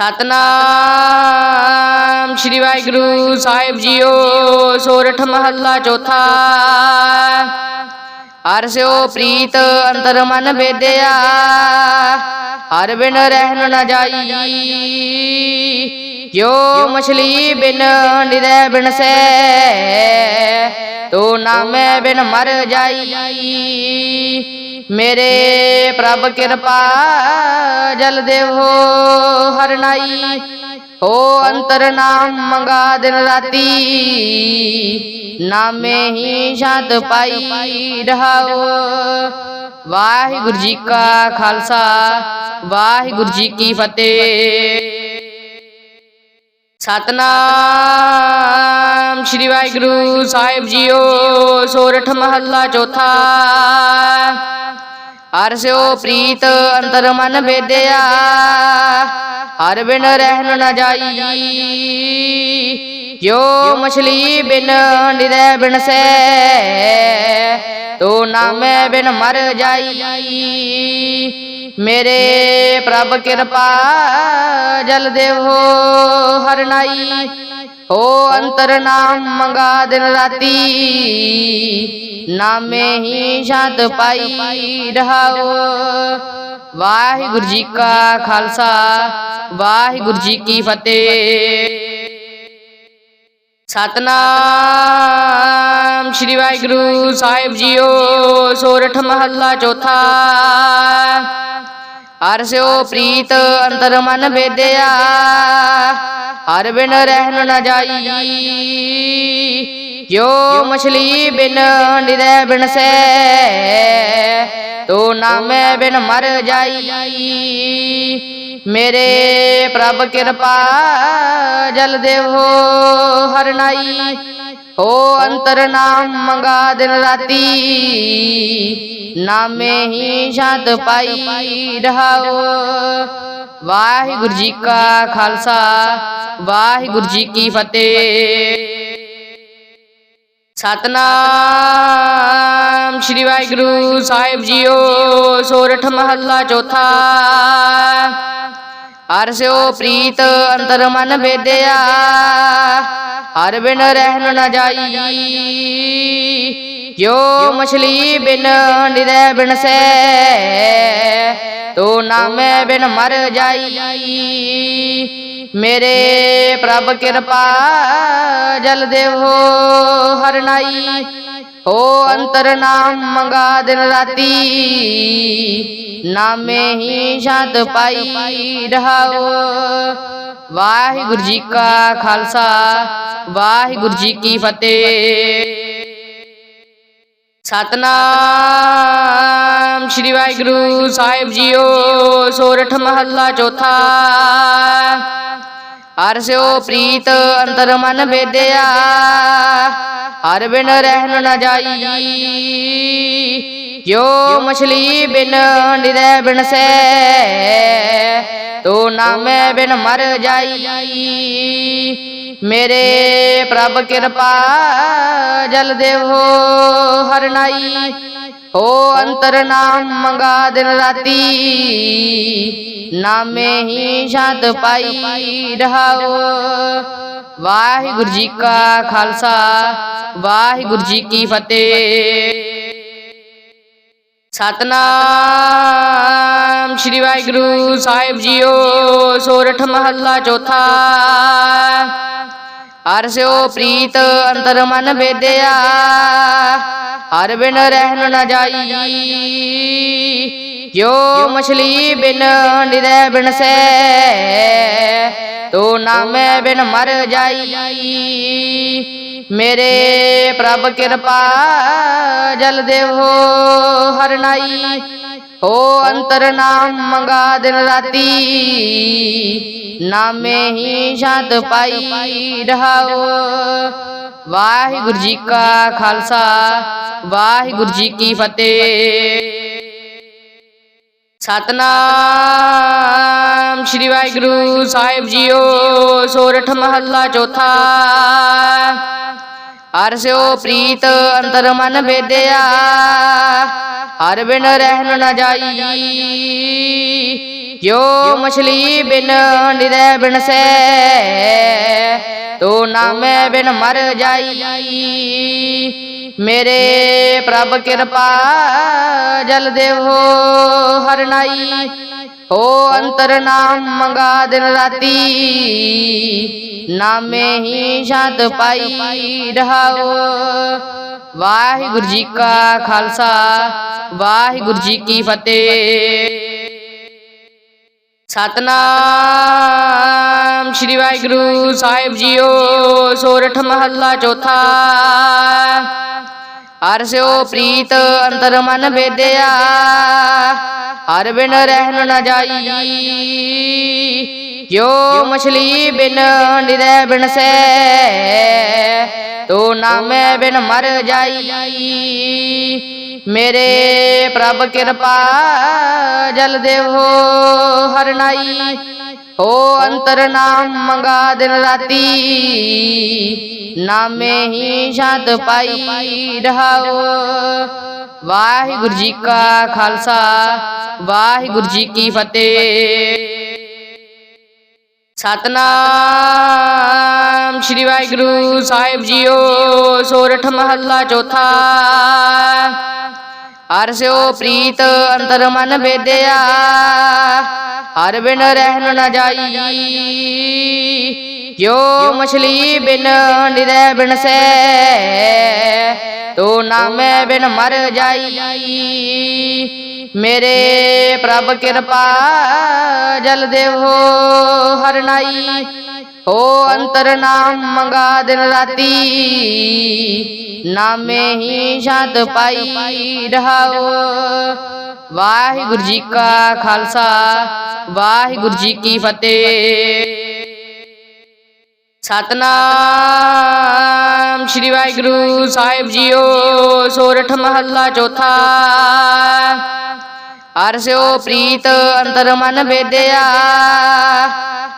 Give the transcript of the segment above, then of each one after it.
ਸਤਨਾਮ ਸ਼੍ਰੀ ਵਾਹਿਗੁਰੂ ਸਾਹਿਬ ਜੀਓ ਸੋਰਠ ਮਹੱਲਾ ਚੌਥਾ। ਹਰ ਸਿਓ ਪ੍ਰੀਤ ਅੰਤਰ ਮਨ ਵੇਦਿਆ। ਹਰ ਬਿਨ ਰਹਿਣ ਨ ਜਾਈ। ਜੋ ਮਛਲੀ ਬਿਨ ਨਿਰੈ ਬਿਨ ਸੈ। ਤੋ ਨਾਮੈ ਬਿਨ ਮਰ ਜਾਈ। ਮੇਰੇ ਪ੍ਰਭ ਕਿਰਪਾ, ਜਲ ਦੇਵੋ ਹਰਨਾਈ ਹੋ ਅੰਤਰ ਨਾਮ ਮੰਗਾ ਦਿਨ ਰਾਤੀ। ਨਾਮੇ ਹੀ ਸ਼ਾਂਤ ਪਾਈ ਰਹਾਓ। ਵਾਹਿਗੁਰੂ ਜੀ ਕਾ ਖਾਲਸਾ, ਵਾਹਿਗੁਰੂ ਜੀ ਕੀ ਫਤਿਹ। ਸਤਨਾਮ ਸ਼੍ਰੀ ਵਾਹਿਗੁਰੂ ਸਾਹਿਬ ਜੀਓ, ਸੋਰਠ ਮਹੱਲਾ ਚੌਥਾ। ਹਰ ਸਿਓ ਪ੍ਰੀਤ ਅੰਤਰ ਮਨ ਵੇਦਿਆ। ਹਰ ਬਿਨ ਰਹਿਣ ਨ ਜਾਈ। ਜੋ ਮਛਲੀ ਬਿਨ ਨਿਰੈ ਬਿਨ ਸੈ। ਤੋ ਨਾਮੈ ਬਿਨ ਮਰ ਜਾਈ। ਮੇਰੇ ਪ੍ਰਭ ਕਿਰਪਾ ਜਲ ਦੇਵੋ ਹਰਨਾਈ ਹੋ ਅੰਤਰ ਨਾਮ ਮੰਗਾ ਦਿਨ ਰਾਤੀ। ਨਾਮੇ ਹੀ ਸ਼ਾਂਤ ਪਾਈ ਰਹਾਓ। ਵਾਹਿਗੁਰੂ ਜੀ ਕਾ ਖਾਲਸਾ ਵਾਹਿਗੁਰੂ ਜੀ ਕੀ ਫਤਿਹ। ਸਤਨਾਮ ਸ਼੍ਰੀ ਵਾਹਿਗੁਰੂ ਸਾਹਿਬ ਜੀਓ ਸੋਰਠ ਮਹੱਲਾ ਚੌਥਾ। ਹਰ ਸਿਓ ਪ੍ਰੀਤ ਅੰਤਰ ਮਨ ਵੇਦਿਆ। ਹਰ ਬਿਨ ਰਹਿਣ ਨ ਜਾਈ। ਜੋ ਮਛਲੀ ਬਿਨ ਨਿਰੈ ਬਿਨ ਸੈ। ਤੋ ਨਾਮੈ ਬਿਨ ਮਰ ਜਾਈ। ਮੇਰੇ ਪ੍ਰਭ ਕਿਰਪਾ ਜਲ ਦੇਵੋ ਹਰਨਾਈ ਹੋ ਅੰਤਰ ਨਾਮ ਮੰਗਾ ਦਿਨ ਰਾਤੀ। ਨਾਮੇ ਹੀ ਸ਼ਾਂਤ ਪਾਈ ਰਹਾਓ। ਵਾਹਿਗੁਰੂ ਜੀ ਕਾ ਖਾਲਸਾ। ਵਾਹਿਗੁਰੂ ਜੀ ਕੀ ਫਤਿਹ। ਸਤਨਾਮ ਸ਼੍ਰੀ ਵਾਹਿਗੁਰੂ ਸਾਹਿਬ ਜੀਓ। ਸੋਰਠ ਮਹੱਲਾ ਚੌਥਾ। ਹਰ ਸਿਓ ਪ੍ਰੀਤ ਅੰਤਰ ਮਨ ਵੇਦਿਆ। ਹਰ ਬਿਨ ਰਹਿਣ ਨ ਜਾਈ। ਜੋ ਮਛਲੀ ਬਿਨ ਨਿਰੈ ਬਿਨ ਸੈ। ਤੋ ਨਾਮੈ ਬਿਨ ਮਰ ਜਾਈ। ਮੇਰੇ ਪ੍ਰਭ ਕਿਰਪਾ ਜਲ ਦੇਵੋ ਹਰਨਾਈ ਹੋ ਅੰਤਰ ਨਾਮ ਮੰਗਾ ਦਿਨ ਰਾਤੀ। ਨਾਮੇ ਹੀ ਸ਼ਾਂਤ ਪਾਈ ਰਹਾਓ। ਵਾਹਿਗੁਰੂ ਜੀ ਕਾ ਖਾਲਸਾ, ਵਾਹਿਗੁਰੂ ਜੀ ਕੀ ਫਤਿਹ। ਸਤਨਾਮ ਸ਼੍ਰੀ ਵਾਹਿਗੁਰੂ ਸਾਹਿਬ ਜੀਓ, ਸੋਰਠ ਮਹੱਲਾ ਚੌਥਾ। ਹਰ ਸਿਓ ਪ੍ਰੀਤ ਅੰਤਰ ਮਨ ਵੇਦਿਆ। ਹਰ ਬਿਨ ਰਹਿਣ ਨ ਜਾਈ। ਜੋ ਮਛਲੀ ਬਿਨ ਨਿਰੈ ਬਿਨ ਸੈ। ਤੋ ਨਾਮੈ ਬਿਨ ਮਰ ਜਾਈ। ਮੇਰੇ ਪ੍ਰਭ ਕਿਰਪਾ ਜਲ ਦੇਵੋ ਹਰਨਾਈ ਹੋ ਅੰਤਰ ਨਾਮ ਮੰਗਾ ਦਿਨ ਰਾਤੀ। ਨਾਮੇ ਹੀ ਸ਼ਾਂਤ ਪਾਈ ਰਹਾਓ। ਵਾਹਿਗੁਰੂ ਜੀ ਕਾ ਖਾਲਸਾ, ਵਾਹਿਗੁਰੂ ਜੀ ਕੀ ਫਤਿਹ। ਸਤਨਾਮ ਸ਼੍ਰੀ ਵਾਹਿਗੁਰੂ ਸਾਹਿਬ ਜੀਓ, ਸੋਰਠ ਮਹੱਲਾ ਚੌਥਾ। ਹਰ ਸਿਓ ਪ੍ਰੀਤ ਅੰਤਰ ਮਨ ਵੇਦਿਆ। ਹਰ ਬਿਨ ਰਹਿਣ ਨਾ ਜਾਈ। ਜੋ ਮਛਲੀ ਬਿਨ ਨਿਰੈ ਬਿਨ ਸੈ ਤੋ ਨਾਮੈ ਬਿਨ ਮਰ ਜਾਈ। ਮੇਰੇ ਪ੍ਰਭ ਕਿਰਪਾ ਜਲ ਦੇਵੋ ਹਰਨਾਈ ਹੋ ਅੰਤਰ ਨਾਮ ਮੰਗਾ ਦਿਨ ਰਾਤੀ। ਨਾਮੇ ਹੀ ਸ਼ਾਂਤ ਪਾਈ ਰਹਾਓ। ਵਾਹਿਗੁਰੂ ਜੀ ਕਾ ਖਾਲਸਾ, ਵਾਹਿਗੁਰੂ ਜੀ ਕੀ ਫਤਿਹ। ਸਤਨਾਮ ਸ਼੍ਰੀ ਵਾਹਿਗੁਰੂ ਸਾਹਿਬ ਜੀਓ, ਸੋਰਠ ਮਹੱਲਾ ਚੌਥਾ। ਹਰ ਸਿਓ ਪ੍ਰੀਤ ਅੰਤਰ ਮਨ ਵੇਦਿਆ, ਹਰ ਬਿਨ ਰਹਿਣ ਨ ਜਾਈ। ਜੋ ਮਛਲੀ ਬਿਨ ਨਿਰੈ ਬਿਨ ਸੈ ਤੋ ਨਾਮੈ ਬਿਨ ਮਰ ਜਾਈ। ਮੇਰੇ ਪ੍ਰਭ ਕਿਰਪਾ ਜਲ ਦੇਵੋ ਹਰਨਾਈ ਹੋ ਅੰਤਰ ਨਾਮ ਮੰਗਾ ਦਿਨ ਰਾਤੀ। ਨਾਮੇ ਹੀ ਸ਼ਾਂਤ ਪਾਈ ਰਹਾਓ। ਵਾਹਿਗੁਰੂ ਜੀ ਕਾ ਖਾਲਸਾ। ਵਾਹਿਗੁਰੂ ਜੀ ਕੀ ਫਤਿਹ। ਸਤਨਾਮ। ਸ੍ਰੀ ਵਾਹਿਗੁਰੂ ਸਾਹਿਬ ਜੀਓ ਸੋਰਠ ਮਹੱਲਾ ਚੌਥਾ। ਹਰ ਸਿਓ ਪ੍ਰੀਤ ਅੰਤਰ ਮਨ ਵੇਦਿਆ। ਹਰ ਬਿਨ ਰਹਿਣ ਨ ਜਾਈ। ਜੋ ਮਛਲੀ ਬਿਨ ਨਿਰੈ ਬਿਨ ਸੈ। ਤੋ ਨਾਮੈ ਬਿਨ ਮਰ ਜਾਈ। ਮੇਰੇ ਪ੍ਰਭ ਕਿਰਪਾ ਜਲ ਦੇਵੋ ਹਰਨਾਈ ਹੋ ਅੰਤਰ ਨਾਮ ਮੰਗਾ ਦਿਨ ਰਾਤੀ। ਨਾਮੇ ਹੀ ਸ਼ਾਂਤ ਪਾਈ ਰਹਾਓ। ਵਾਹਿਗੁਰੂ ਜੀ ਕਾ ਖਾਲਸਾ ਵਾਹਿਗੁਰੂ ਜੀ ਕੀ ਫਤਿਹ। ਸਤਨਾਮ ਸ੍ਰੀ ਵਾਹਿਗੁਰੂ ਸਾਹਿਬ ਜੀਓ ਸੋਰਠ ਮਹੱਲਾ ਚੌਥਾ। ਹਰ ਸਿਓ ਪ੍ਰੀਤ ਅੰਤਰ ਮਨ ਵੇਦਿਆ। ਹਰ ਬਿਨ ਰਹਿਣ ਨ ਜਾਈ। ਜੋ ਮਛਲੀ ਬਿਨ ਨਿਰੈ ਬਿਨ ਸੈ ਤੋ ਨਾਮੈ ਬਿਨ ਮਰ ਜਾਈ। ਮੇਰੇ ਪ੍ਰਭ ਕਿਰਪਾ ਜਲ ਦੇਵੋ ਹਰਨਾਈ ਹੋ ਅੰਤਰ ਨਾਮ ਮੰਗਾ ਦਿਨ ਰਾਤੀ। ਨਾਮੇ ਹੀ ਸ਼ਾਂਤ ਪਾਈ ਰਹਾਓ। ਵਾਹਿਗੁਰੂ ਜੀ ਕਾ ਖਾਲਸਾ, ਵਾਹਿਗੁਰੂ ਜੀ ਕੀ ਫਤਿਹ। ਸਤਨਾਮ ਸ੍ਰੀ ਵਾਹਿਗੁਰੂ ਸਾਹਿਬ ਜੀਓ, ਸੋਰਠ ਮਹੱਲਾ ਚੌਥਾ। ਹਰ ਸਿਓ ਪ੍ਰੀਤ ਅੰਤਰ ਮਨ ਵੇਦਿਆ।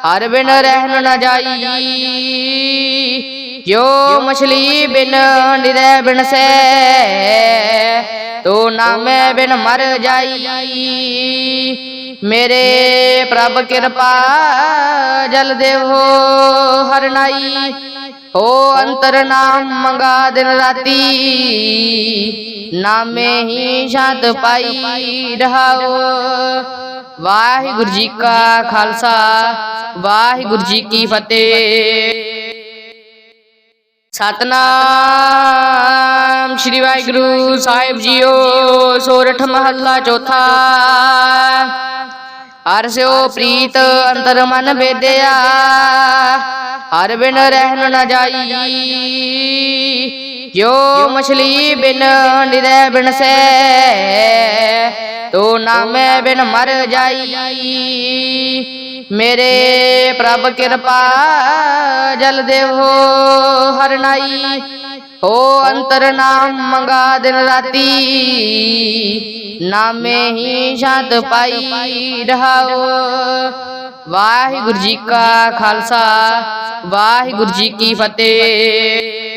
ਹਰ ਬਿਨ ਰਹਿਣ ਨ ਜਾਈ। ਜੋ ਮਛਲੀ ਬਿਨ ਨਿਰੈ ਬਿਨ ਸੈ ਤੋ ਨਾਮੈ ਬਿਨ ਮਰ ਜਾਈ। ਮੇਰੇ ਪ੍ਰਭ ਕਿਰਪਾ ਜਲ ਦੇਵੋ। ਹੋ ਅੰਤਰ ਨਾਮ ਮੰਗਾ ਦਿਨ ਰਾਤੀ। ਨਾਮੇ ਹੀ ਸ਼ਾਂਤ ਪਾਈ ਰਹਾਓ। ਵਾਹਿਗੁਰੂ ਜੀ ਕਾ ਖਾਲਸਾ, ਵਾਹਿਗੁਰੂ ਜੀ ਕੀ ਫਤਿਹ। ਸਤਨਾਮ ਸ੍ਰੀ ਵਾਹਿਗੁਰੂ ਸਾਹਿਬ ਜੀਓ, ਸੋਰਠ ਮਹੱਲਾ ਚੌਥਾ। ਹਰ ਸਿਓ ਪ੍ਰੀਤ ਅੰਤਰ ਮਨ ਵੇਦਿਆ। ਹਰ ਬਿਨ ਰਹਿਣ ਨ ਜਾਈ। ਜੋ ਮਛਲੀ ਬਿਨ ਨਿਰੈ ਬਿਨ ਸੈ ਤੋ ਨਾਮੈ ਬਿਨ ਮਰ ਜਾਈ। ਮੇਰੇ ਪ੍ਰਭ ਕਿਰਪਾ ਜਲ ਦੇਵੋ ਹਰਨਾਈ ਹੋ ਅੰਤਰ ਨਾਮ ਮੰਗਾ ਦਿਨ ਰਾਤੀ। ਨਾਮੇ ਹੀ ਸ਼ਾਂਤ ਪਾਈ ਰਹਾਓ। ਵਾਹਿਗੁਰੂ ਜੀ ਕਾ ਖਾਲਸਾ। ਵਾਹਿਗੁਰੂ ਜੀ ਕੀ ਫਤਿਹ।